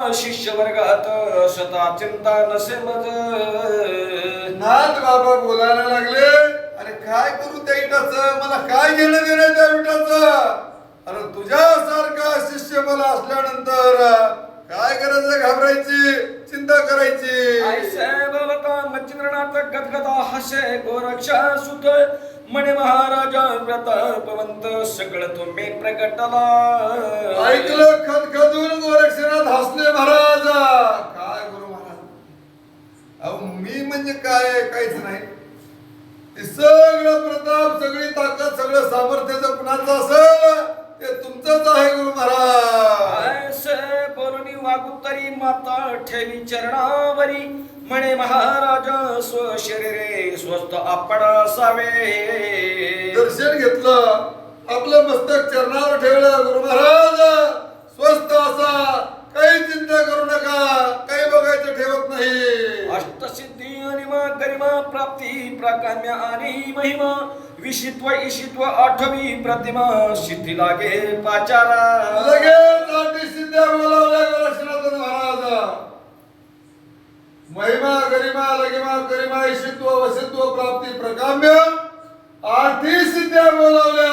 शिष्य वर्गात सता चिंता नसे मज नाथ बाबा बोलायला लागले अरे काय करू त्या इटाचं? मला काय घेणं देणं त्या इटाचं? अरे तुझ्यासारखा शिष्य मला असल्यानंतर काय करायचं घाबरायची? चिंता करायची. ऐसे बोलता मच्छिंद्रनाथ गदगदा हसे गोरक्षा सुत म्हणे महाराजा व्रत पवंत सगळं तुम्ही प्रगटला. ऐकलं खदखदून गोरक्षनाथ हसले महाराज काय गुरु महाराज अहो मी म्हणजे काय काहीच नाही. सगळं प्रताप सगळी ताकद सगळं सामर्थ्याचं कुणाचं असेल? ते तुमचंच आहे गुरु महाराज. ऐसे बोलणी वागुतरी माता ठेवी चरणावरी. म्हणे महाराजा स्वशरीरे स्वस्त आपण असावे. दर्शन घेतलं. आपलं मस्तक चरणावर ठेवलं गुरु महाराज स्वस्त असा काही चिंता करू नका काही बघायचं ठेवत नाही मग गरिमा प्राप्ती प्राकाम्य आणि महिमा. विशित्व ईशित्व आठवी प्रतिमा सिद्धी लागे पाचारा. लगेच आठी सिद्ध्या बोलावल्या गोरक्षनाथ महाराज महिमा गरिमा लगिमा गरिमा ईशित्व वसित्व प्राप्ती प्रकाम्य. आठी सिद्ध्या बोलावल्या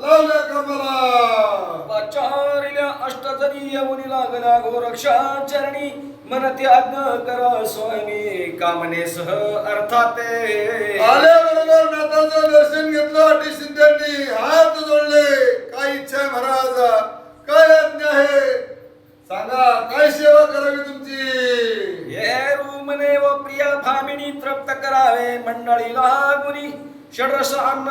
लावल्या. कमला पाचारिल्या अष्टजनी येऊनी लागला गोरक्षा चरणी. मनते आज्ञा करा स्वामी. कामनेसह अर्थात. आल्या बरोबर नाथाचं दर्शन घेतलं अटी सिद्धांनी हात जोडले. काय इच्छा आहे महाराज? काय आज्ञा आहे? सांगा काय सेवा करावी तुमची? हे रूमने व प्रिया भामिनी तृप्त करावे मंडळीला गुरी षडरस अन्न